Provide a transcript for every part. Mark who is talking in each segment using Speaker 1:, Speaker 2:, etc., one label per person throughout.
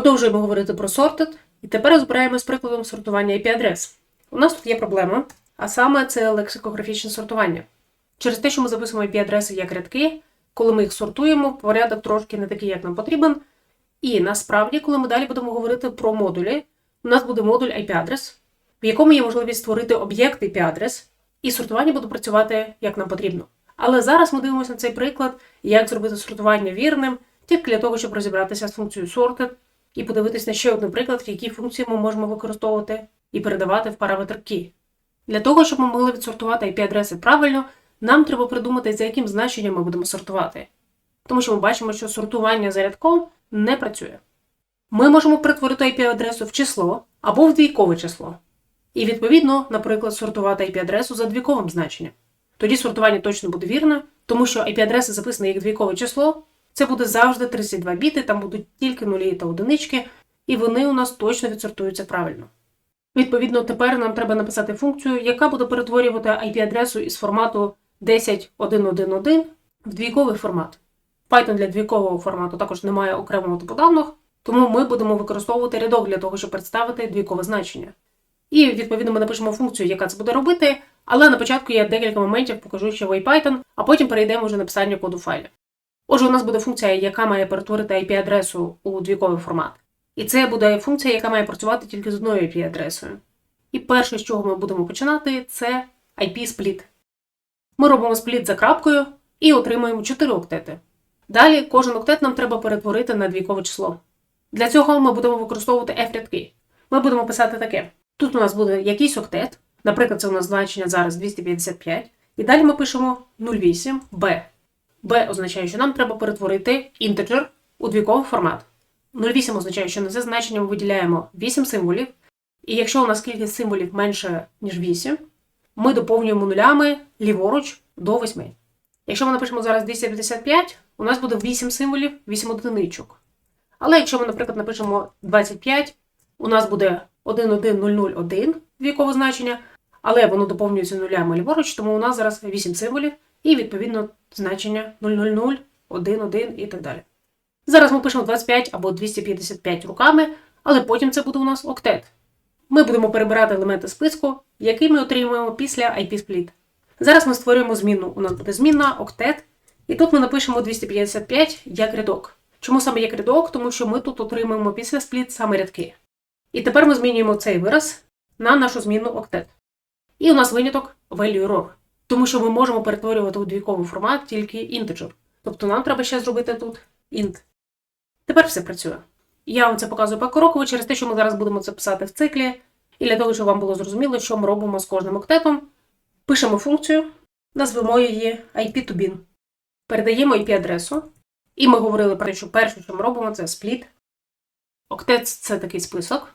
Speaker 1: Продовжуємо говорити про sorted, і тепер розбираємо з прикладом сортування IP-адрес. У нас тут є проблема, а саме це лексикографічне сортування. Через те, що ми записуємо IP-адреси як рядки, коли ми їх сортуємо, порядок трошки не такий, як нам потрібен. І насправді, коли ми далі будемо говорити про модулі, у нас буде модуль IP-адрес, в якому є можливість створити об'єкт IP-адрес, і сортування буде працювати як нам потрібно. Але зараз ми дивимося на цей приклад, як зробити сортування вірним, тільки для того, щоб розібратися з функцією sorted і подивитись на ще один приклад, які функції ми можемо використовувати і передавати в параметр key. Для того, щоб ми могли відсортувати IP-адреси правильно, нам треба придумати, за яким значенням ми будемо сортувати. Тому що ми бачимо, що сортування за рядком не працює. Ми можемо перетворити IP-адресу в число або в двійкове число. І відповідно, наприклад, сортувати IP-адресу за двійковим значенням. Тоді сортування точно буде вірне, тому що IP-адреса записана як двійкове число, це буде завжди 32 біти, там будуть тільки нулі та одинички, і вони у нас точно відсортуються правильно. Відповідно, тепер нам треба написати функцію, яка буде перетворювати IP-адресу із формату 10.1.1.1 в двійковий формат. Python для двійкового формату також не має окремого типу даних, тому ми будемо використовувати рядок для того, щоб представити двійкове значення. І відповідно ми напишемо функцію, яка це буде робити, але на початку я декілька моментів покажу ще в IPython, а потім перейдемо вже на писання коду файлів. Отже, у нас буде функція, яка має перетворити IP-адресу у двійковий формат. І це буде функція, яка має працювати тільки з одною IP-адресою. І перше, з чого ми будемо починати, це IP-спліт. Ми робимо спліт за крапкою і отримуємо 4 октети. Далі кожен октет нам треба перетворити на двійкове число. Для цього ми будемо використовувати f-рядки. Ми будемо писати таке. Тут у нас буде якийсь октет, наприклад, це у нас значення зараз 255, і далі ми пишемо 08 b. означає, що нам треба перетворити інтеджер у двійковий формат. 08 означає, що на це значення ми виділяємо 8 символів, і якщо у нас кількість символів менше, ніж 8, ми доповнюємо нулями ліворуч до 8. Якщо ми напишемо зараз 255, у нас буде 8 символів, 8 одиничок. Але якщо ми, наприклад, напишемо 25, у нас буде 11001 вікове значення, але воно доповнюється нулями ліворуч, тому у нас зараз 8 символів і, відповідно, значення 000, 1, 1 і так далі. Зараз ми пишемо 25 або 255 руками, але потім це буде у нас октет. Ми будемо перебирати елементи списку, який ми отримуємо після IP-split. Зараз ми створюємо зміну. У нас буде змінна октет, і тут ми напишемо 255 як рядок. Чому саме як рядок? Тому що ми тут отримуємо після спліт саме рядки. І тепер ми змінюємо цей вираз на нашу зміну октет. І у нас виняток value error, тому що ми можемо перетворювати у двійковий формат тільки integer. Тобто нам треба ще зробити тут int. Тепер все працює. Я вам це показую покроково через те, що ми зараз будемо це писати в циклі, і для того, щоб вам було зрозуміло, що ми робимо з кожним октетом. Пишемо функцію, назвемо її IP2bin. Передаємо IP-адресу. І ми говорили про те, що перше, що ми робимо, це спліт. Октет це такий список.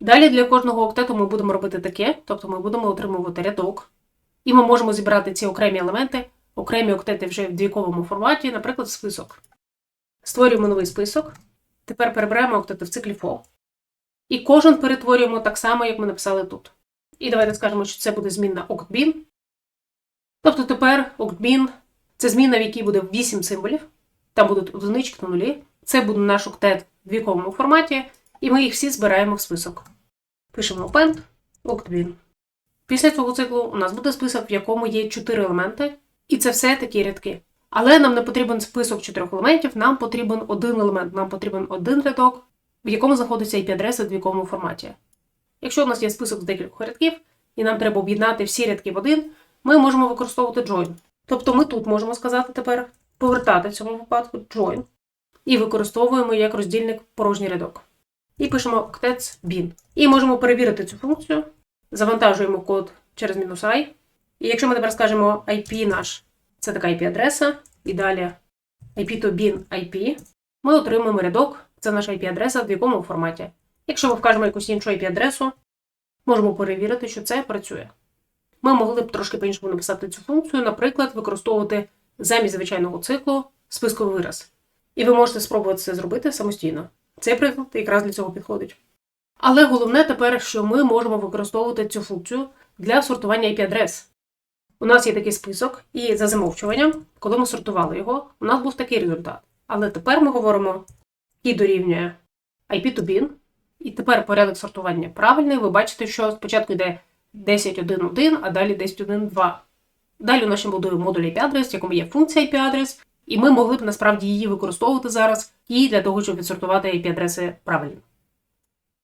Speaker 1: Далі для кожного октету ми будемо робити таке, тобто ми будемо отримувати рядок. І ми можемо зібрати ці окремі елементи, окремі октети вже в двійковому форматі, наприклад, список. Створюємо новий список. Тепер перебираємо октети в циклі for. І кожен перетворюємо так само, як ми написали тут. І давайте скажемо, що це буде змінна octbin. Тобто тепер octbin – це зміна, в якій буде 8 символів. Там будуть одинички та нулі. Це буде наш октет в двійковому форматі, і ми їх всі збираємо в список. Пишемо append octbin. Після цього циклу у нас буде список, в якому є 4 елементи, і це все такі рядки. Але нам не потрібен список чотирьох елементів, нам потрібен один елемент, нам потрібен один рядок, в якому знаходиться IP-адреса в двійковому форматі. Якщо у нас є список з декількох рядків, і нам треба об'єднати всі рядки в один, ми можемо використовувати join. Тобто ми тут можемо сказати тепер повертати в цьому випадку join і використовуємо як роздільник порожній рядок. І пишемо octets bin. І можемо перевірити цю функцію, завантажуємо код через мінус i. І якщо ми тепер скажемо IP наш, це така IP-адреса, і далі IP to bin IP, ми отримуємо рядок, це наша IP-адреса в якому форматі. Якщо ми вкажемо якусь іншу IP-адресу, можемо перевірити, що це працює. Ми могли б трошки по-іншому написати цю функцію, наприклад, використовувати замість звичайного циклу списковий вираз. І ви можете спробувати це зробити самостійно. Цей приклад якраз для цього підходить. Але головне тепер, що ми можемо використовувати цю функцію для сортування IP-адрес. У нас є такий список, і за замовчуванням, коли ми сортували його, у нас був такий результат. Але тепер ми говоримо, і дорівнює IP to bin. І тепер порядок сортування правильний. Ви бачите, що спочатку йде 10.1.1, а далі 10.1.2. Далі у нас ще будує модуль IP-адрес, в якому є функція IP-адрес, і ми могли б насправді її використовувати зараз і для того, щоб відсортувати IP-адреси правильно.